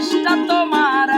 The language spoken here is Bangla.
দেশটা তোমার